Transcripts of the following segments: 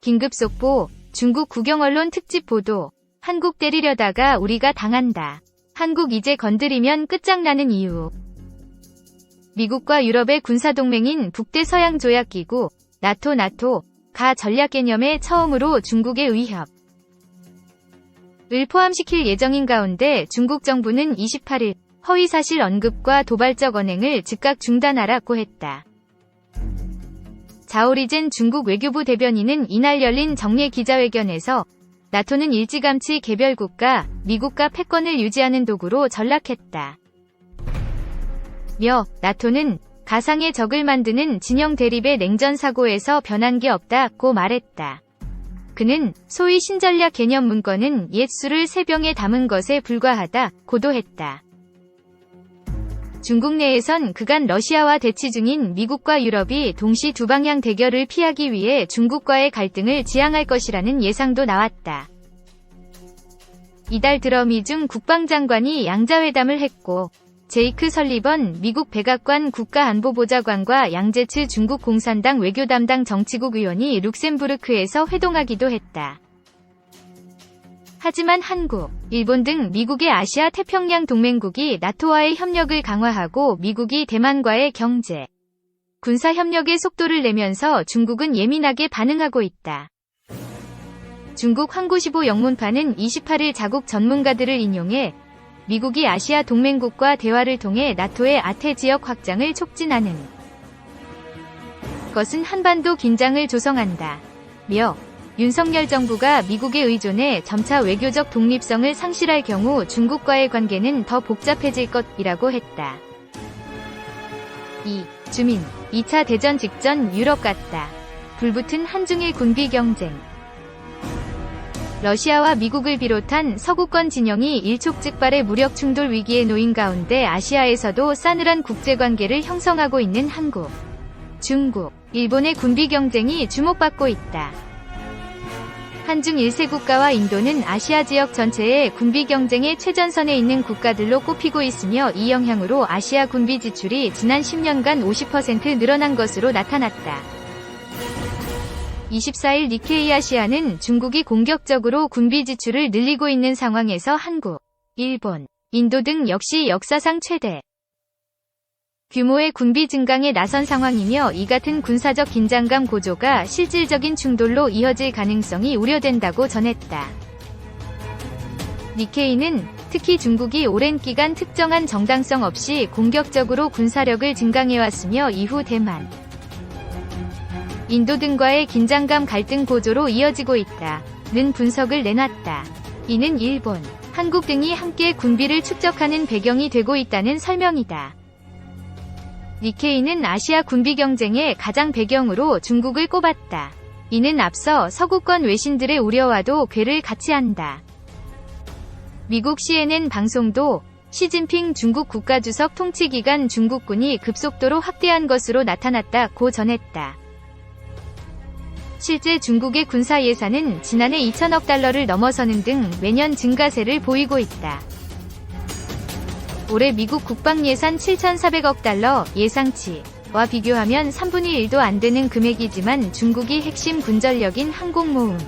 긴급 속보, 중국 국영 언론 특집 보도. 한국 때리려다가 우리가 당한다. 한국 이제 건드리면 끝장나는 이유. 미국과 유럽의 군사동맹인 북대서양조약기구, 나토 나토, 가 전략 개념에 처음으로 중국의 위협. 을 포함시킬 예정인 가운데 중국 정부는 28일 허위사실 언급과 도발적 언행을 즉각 중단하라고 했다. 자오리젠 중국 외교부 대변인은 이날 열린 정례 기자회견에서 나토는 일찌감치 개별국가, 미국과 패권을 유지하는 도구로 전락했다. 며 나토는 가상의 적을 만드는 진영 대립의 냉전 사고에서 변한 게 없다고 말했다. 그는 소위 신전략 개념 문건은 옛 술을 세 병에 담은 것에 불과하다 고도했다. 중국 내에선 그간 러시아와 대치 중인 미국과 유럽이 동시 두 방향 대결을 피하기 위해 중국과의 갈등을 지향할 것이라는 예상도 나왔다. 이달 들어 미중 국방장관이 양자회담을 했고 제이크 설리번 미국 백악관 국가안보보좌관과 양제츠 중국 공산당 외교 담당 정치국 의원이 룩셈부르크에서 회동하기도 했다. 하지만 한국, 일본 등 미국의 아시아 태평양 동맹국이 나토와의 협력을 강화하고 미국이 대만과의 경제, 군사 협력의 속도를 내면서 중국은 예민하게 반응하고 있다. 중국 항구시보 영문파는 28일 자국 전문가들을 인용해 미국이 아시아 동맹국과 대화를 통해 나토의 아태 지역 확장을 촉진하는 것은 한반도 긴장을 조성한다. 며 윤석열 정부가 미국에 의존해 점차 외교적 독립성을 상실할 경우 중국과의 관계는 더 복잡해질 것이라고 했다. 2. 주민 2차 대전 직전 유럽 같다. 불붙은 한중일 군비 경쟁 러시아와 미국을 비롯한 서구권 진영이 일촉즉발의 무력 충돌 위기에 놓인 가운데 아시아에서도 싸늘한 국제관계를 형성하고 있는 한국, 중국, 일본의 군비 경쟁이 주목받고 있다. 한중 1세 국가와 인도는 아시아 지역 전체의 군비 경쟁의 최전선에 있는 국가들로 꼽히고 있으며 이 영향으로 아시아 군비 지출이 지난 10년간 50% 늘어난 것으로 나타났다. 24일 니케이 아시아는 중국이 공격적으로 군비 지출을 늘리고 있는 상황에서 한국, 일본, 인도 등 역시 역사상 최대 규모의 군비 증강에 나선 상황이며 이 같은 군사적 긴장감 고조가 실질적인 충돌로 이어질 가능성이 우려된다고 전했다. 니케이는 특히 중국이 오랜 기간 특정한 정당성 없이 공격적으로 군사력을 증강해왔으며 이후 대만, 인도 등과의 긴장감 갈등 고조로 이어지고 있다. 는 분석을 내놨다. 이는 일본, 한국 등이 함께 군비를 축적하는 배경이 되고 있다는 설명이다. 니케이는 아시아 군비 경쟁의 가장 배경으로 중국을 꼽았다. 이는 앞서 서구권 외신들의 우려와도 괴를 같이 한다. 미국 CNN 방송도 시진핑 중국 국가주석 통치기간 중국군이 급속도로 확대한 것으로 나타났다고 전했다. 실제 중국의 군사 예산은 지난해 2천억 달러를 넘어서는 등 매년 증가세를 보이고 있다. 올해 미국 국방 예산 7,400억 달러 예상치 와 비교하면 3분의 1도 안 되는 금액이지만 중국이 핵심 군전력인 항공모험,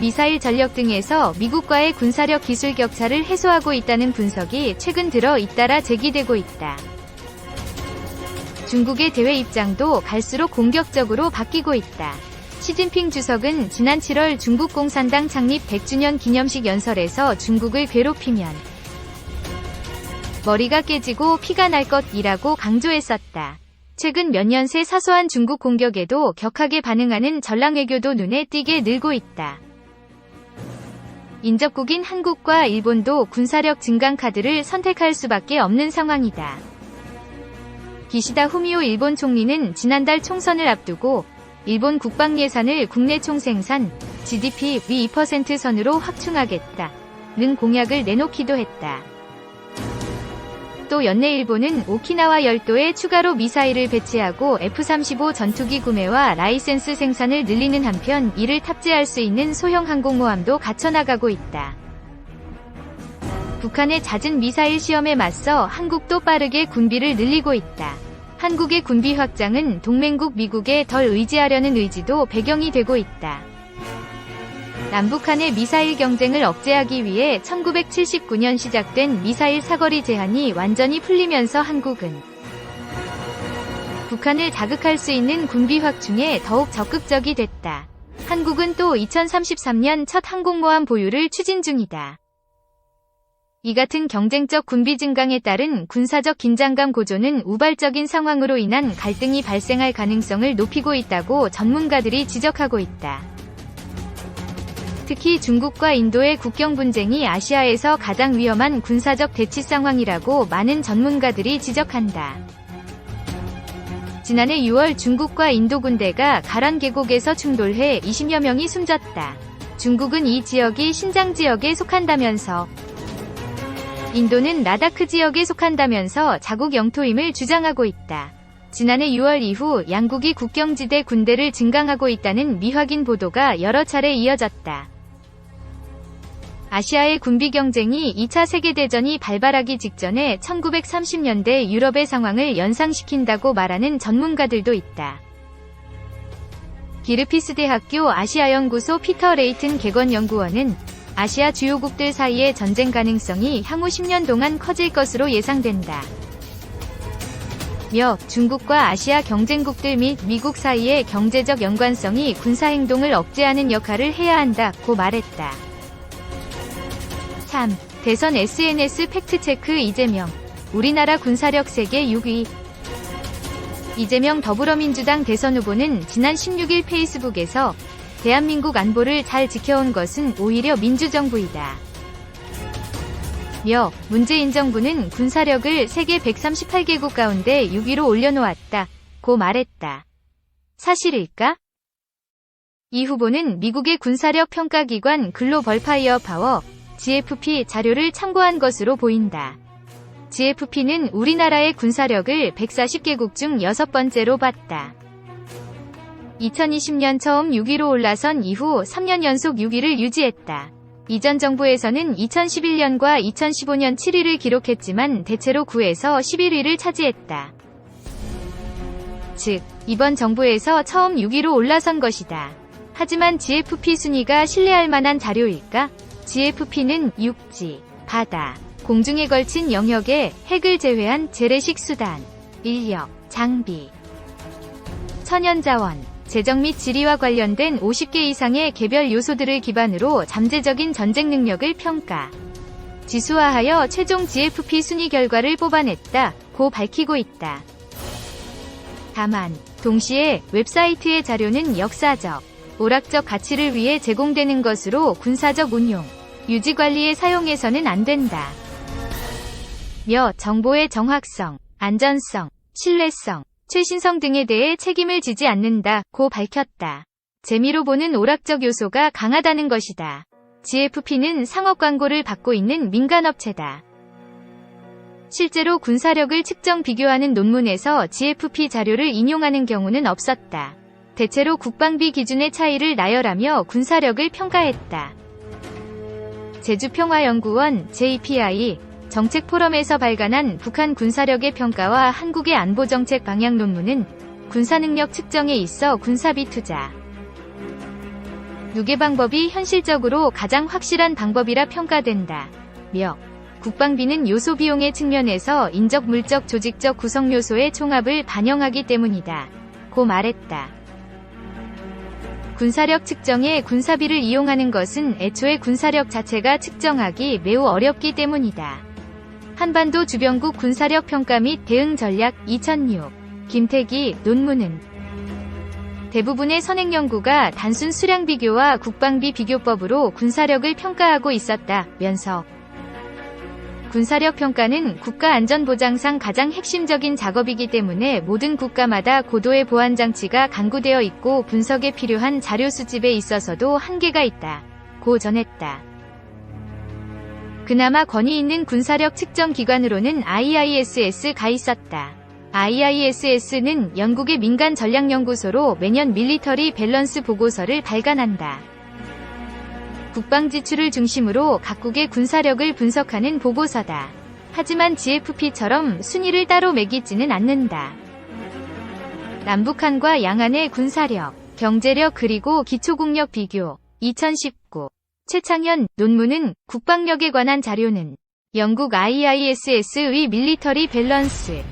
미사일 전력 등에서 미국과의 군사력 기술 격차를 해소하고 있다는 분석이 최근 들어 잇따라 제기되고 있다. 중국의 대외 입장도 갈수록 공격적으로 바뀌고 있다. 시진핑 주석은 지난 7월 중국 공산당 창립 100주년 기념식 연설에서 중국을 괴롭히면 머리가 깨지고 피가 날 것이라고 강조했었다. 최근 몇 년 새 사소한 중국 공격에도 격하게 반응하는 전랑 외교도 눈에 띄게 늘고 있다. 인접국인 한국과 일본도 군사력 증강 카드를 선택할 수밖에 없는 상황이다. 기시다 후미오 일본 총리는 지난달 총선을 앞두고 일본 국방 예산을 국내 총생산 GDP 위 2% 선으로 확충하겠다. 는 공약을 내놓기도 했다. 또 연내 일본은 오키나와 열도에 추가로 미사일을 배치하고 F-35 전투기 구매와 라이센스 생산을 늘리는 한편 이를 탑재할 수 있는 소형 항공모함도 갖춰나가고 있다. 북한의 잦은 미사일 시험에 맞서 한국도 빠르게 군비를 늘리고 있다. 한국의 군비 확장은 동맹국 미국에 덜 의지하려는 의지도 배경이 되고 있다. 남북한의 미사일 경쟁을 억제하기 위해 1979년 시작된 미사일 사거리 제한이 완전히 풀리면서 한국은 북한을 자극할 수 있는 군비 확충에 더욱 적극적이 됐다. 한국은 또 2033년 첫 항공모함 보유를 추진 중이다. 이 같은 경쟁적 군비 증강에 따른 군사적 긴장감 고조는 우발적인 상황으로 인한 갈등이 발생할 가능성을 높이고 있다고 전문가들이 지적하고 있다. 특히 중국과 인도의 국경 분쟁이 아시아에서 가장 위험한 군사적 대치 상황이라고 많은 전문가들이 지적한다. 지난해 6월 중국과 인도 군대가 가란 계곡에서 충돌해 20여 명이 숨졌다. 중국은 이 지역이 신장 지역에 속한다면서 인도는 라다크 지역에 속한다면서 자국 영토임을 주장하고 있다. 지난해 6월 이후 양국이 국경지대 군대를 증강하고 있다는 미확인 보도가 여러 차례 이어졌다. 아시아의 군비 경쟁이 2차 세계대전이 발발하기 직전에 1930년대 유럽의 상황을 연상시킨다고 말하는 전문가들도 있다. 기르피스 대학교 아시아연구소 피터 레이튼 개건 연구원은 아시아 주요국들 사이의 전쟁 가능성이 향후 10년 동안 커질 것으로 예상된다. 며 중국과 아시아 경쟁국들 및 미국 사이의 경제적 연관성이 군사행동을 억제하는 역할을 해야 한다고 말했다. 3. 대선 SNS 팩트체크 이재명. 우리나라 군사력 세계 6위. 이재명 더불어민주당 대선 후보는 지난 16일 페이스북에서 대한민국 안보를 잘 지켜온 것은 오히려 민주정부이다. 며 문재인 정부는 군사력을 세계 138개국 가운데 6위로 올려놓았다. 고 말했다. 사실일까? 이 후보는 미국의 군사력 평가기관 글로벌 파이어 파워 GFP 자료를 참고한 것으로 보인다. GFP는 우리나라의 군사력을 140개국 중 여섯 번째로 봤다. 2020년 처음 6위로 올라선 이후 3년 연속 6위를 유지했다. 이전 정부에서는 2011년과 2015년 7위를 기록했지만 대체로 9에서 11위를 차지했다. 즉, 이번 정부에서 처음 6위로 올라선 것이다. 하지만 GFP 순위가 신뢰할 만한 자료일까? GFP는 육지, 바다, 공중에 걸친 영역에 핵을 제외한 재래식 수단, 인력, 장비, 천연자원, 재정 및 지리와 관련된 50개 이상의 개별 요소들을 기반으로 잠재적인 전쟁 능력을 평가, 지수화하여 최종 GFP 순위 결과를 뽑아냈다, 고 밝히고 있다. 다만, 동시에 웹사이트의 자료는 역사적, 오락적 가치를 위해 제공되는 것으로 군사적 운용, 유지 관리에 사용해서는 안 된다. 며 정보의 정확성, 안전성, 신뢰성, 최신성 등에 대해 책임을 지지 않는다. 고 밝혔다. 재미로 보는 오락적 요소가 강하다는 것이다. GFP는 상업 광고를 받고 있는 민간업체다. 실제로 군사력을 측정 비교하는 논문에서 GFP 자료를 인용하는 경우는 없었다. 대체로 국방비 기준의 차이를 나열하며 군사력을 평가했다. 제주평화연구원 JPI 정책 포럼에서 발간한 북한 군사력의 평가와 한국의 안보정책 방향 논문은 군사능력 측정에 있어 군사비 투자 누계 방법이 현실적으로 가장 확실한 방법이라 평가된다. 며 국방비는 요소 비용의 측면에서 인적 물적 조직적 구성 요소의 총합을 반영하기 때문이다. 고 말했다. 군사력 측정에 군사비를 이용하는 것은 애초에 군사력 자체가 측정하기 매우 어렵기 때문이다. 한반도 주변국 군사력 평가 및 대응 전략 2006 김태기 논문은 대부분의 선행 연구가 단순 수량 비교와 국방비 비교법으로 군사력을 평가하고 있었다면서 군사력 평가는 국가 안전보장상 가장 핵심적인 작업이기 때문에 모든 국가마다 고도의 보안 장치가 강구되어 있고 분석에 필요한 자료 수집에 있어서도 한계가 있다. 고 전했다. 그나마 권위 있는 군사력 측정 기관으로는 IISS가 있었다. IISS는 영국의 민간 전략연구소로 매년 밀리터리 밸런스 보고서를 발간한다. 국방 지출을 중심으로 각국의 군사력을 분석하는 보고서다. 하지만 GFP처럼 순위를 따로 매기지는 않는다. 남북한과 양안의 군사력, 경제력 그리고 기초국력 비교 2019 최창현 논문은 국방력에 관한 자료는 영국 IISS의 밀리터리 밸런스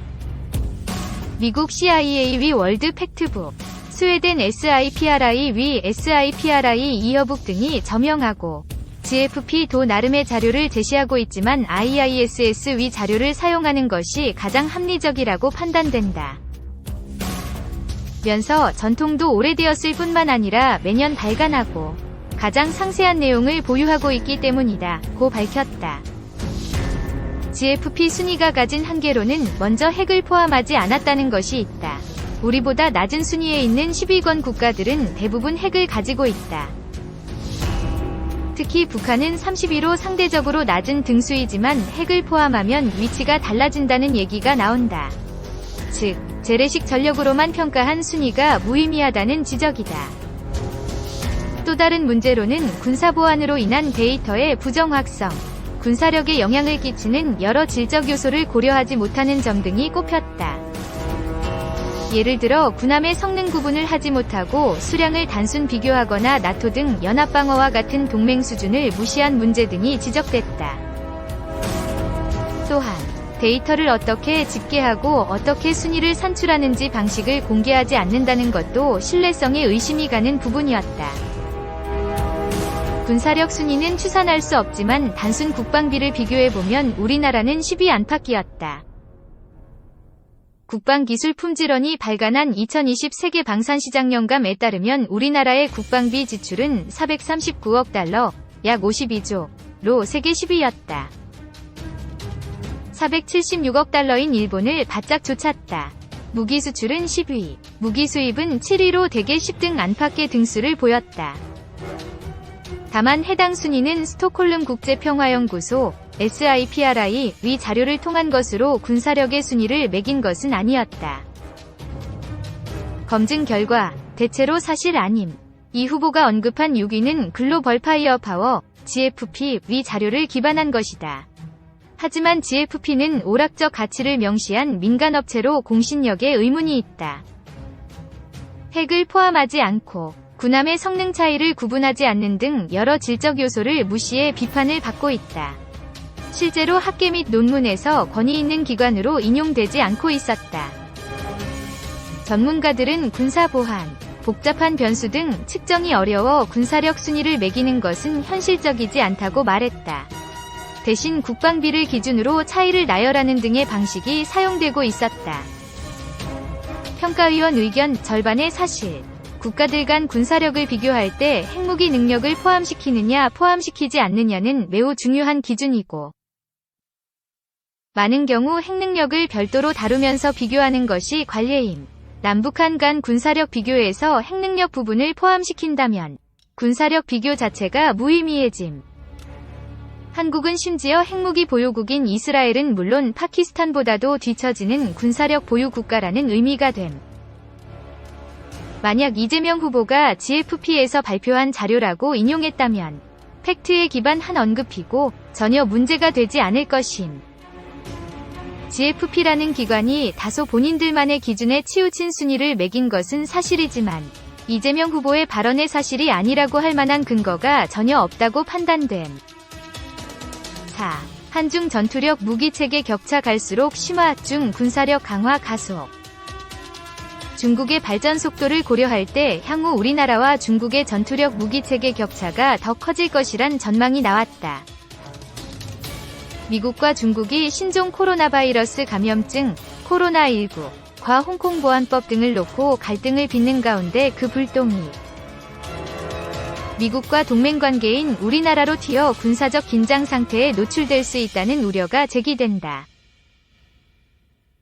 미국 CIA 위 월드 팩트북 스웨덴 SIPRI 위 SIPRI 이어북 등이 저명하고 GFP도 나름의 자료를 제시하고 있지만 IISS 위 자료를 사용하는 것이 가장 합리적이라고 판단된다. 면서 전통도 오래되었을 뿐만 아니라 매년 발간하고 가장 상세한 내용을 보유하고 있기 때문이다. 고 밝혔다. GFP 순위가 가진 한계로는 먼저 핵을 포함하지 않았다는 것이 있다. 우리보다 낮은 순위에 있는 10위권 국가들은 대부분 핵을 가지고 있다. 특히 북한은 32로 상대적으로 낮은 등수이지만 핵을 포함하면 위치가 달라진다는 얘기가 나온다. 즉, 재래식 전력으로만 평가한 순위가 무의미하다는 지적이다. 또 다른 문제로는 군사보안으로 인한 데이터의 부정확성, 군사력에 영향을 끼치는 여러 질적 요소를 고려하지 못하는 점 등이 꼽혔다. 예를 들어 군함의 성능 구분을 하지 못하고 수량을 단순 비교하거나 나토 등 연합방어와 같은 동맹 수준을 무시한 문제 등이 지적됐다. 또한 데이터를 어떻게 집계하고 어떻게 순위를 산출하는지 방식을 공개하지 않는다는 것도 신뢰성에 의심이 가는 부분이었다. 군사력 순위는 추산할 수 없지만 단순 국방비를 비교해보면 우리나라는 10위 안팎이었다. 국방기술 품질원이 발간한 2020 세계 방산시장 영감에 따르면 우리나라의 국방비 지출은 439억 달러, 약 52조로 세계 10위였다. 476억 달러인 일본을 바짝 쫓았다. 무기 수출은 10위, 무기 수입은 7위로 대개 10등 안팎의 등수를 보였다. 다만 해당 순위는 스톡홀름 국제평화연구소 SIPRI 위 자료를 통한 것으로 군사력의 순위를 매긴 것은 아니었다. 검증 결과 대체로 사실 아님. 이 후보가 언급한 6위는 글로벌 파이어 파워 GFP 위 자료를 기반한 것이다. 하지만 GFP는 오락적 가치를 명시한 민간업체로 공신력에 의문이 있다. 핵을 포함하지 않고 군함의 성능 차이를 구분하지 않는 등 여러 질적 요소를 무시해 비판을 받고 있다. 실제로 학계 및 논문에서 권위 있는 기관으로 인용되지 않고 있었다. 전문가들은 군사 보안, 복잡한 변수 등 측정이 어려워 군사력 순위를 매기는 것은 현실적이지 않다고 말했다. 대신 국방비를 기준으로 차이를 나열하는 등의 방식이 사용되고 있었다. 평가위원 의견 절반의 사실. 국가들 간 군사력을 비교할 때 핵무기 능력을 포함시키느냐 포함시키지 않느냐는 매우 중요한 기준이고 많은 경우 핵능력을 별도로 다루면서 비교하는 것이 관례임. 남북한 간 군사력 비교에서 핵능력 부분을 포함시킨다면 군사력 비교 자체가 무의미해짐. 한국은 심지어 핵무기 보유국인 이스라엘은 물론 파키스탄보다도 뒤처지는 군사력 보유 국가라는 의미가 됨. 만약 이재명 후보가 GFP에서 발표한 자료라고 인용했다면 팩트에 기반한 언급이고 전혀 문제가 되지 않을 것임. GFP라는 기관이 다소 본인들만의 기준에 치우친 순위를 매긴 것은 사실이지만 이재명 후보의 발언의 사실이 아니라고 할 만한 근거가 전혀 없다고 판단됨. 4. 한중 전투력 무기체계 격차 갈수록 심화 중 군사력 강화 가속 중국의 발전 속도를 고려할 때 향후 우리나라와 중국의 전투력 무기체계 격차가 더 커질 것이란 전망이 나왔다. 미국과 중국이 신종 코로나 바이러스 감염증 코로나19 과 홍콩 보안법 등을 놓고 갈등을 빚는 가운데 그 불똥이 미국과 동맹 관계인 우리나라로 튀어 군사적 긴장 상태에 노출될 수 있다는 우려가 제기된다.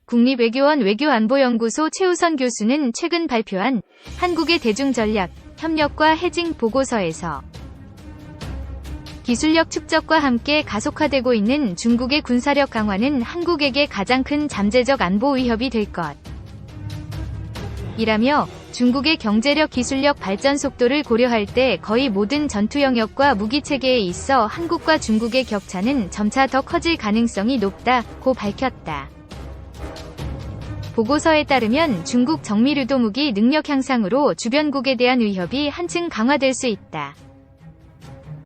국립외교원 외교안보연구소 최우선 교수는 최근 발표한 한국의 대중전략, 협력과 해징 보고서에서 기술력 축적과 함께 가속화되고 있는 중국의 군사력 강화는 한국에게 가장 큰 잠재적 안보 위협이 될 것. 이라며 중국의 경제력 기술력 발전 속도를 고려할 때 거의 모든 전투 영역과 무기 체계에 있어 한국과 중국의 격차는 점차 더 커질 가능성이 높다고 밝혔다. 보고서에 따르면 중국 정밀 유도 무기 능력 향상으로 주변국에 대한 위협이 한층 강화될 수 있다.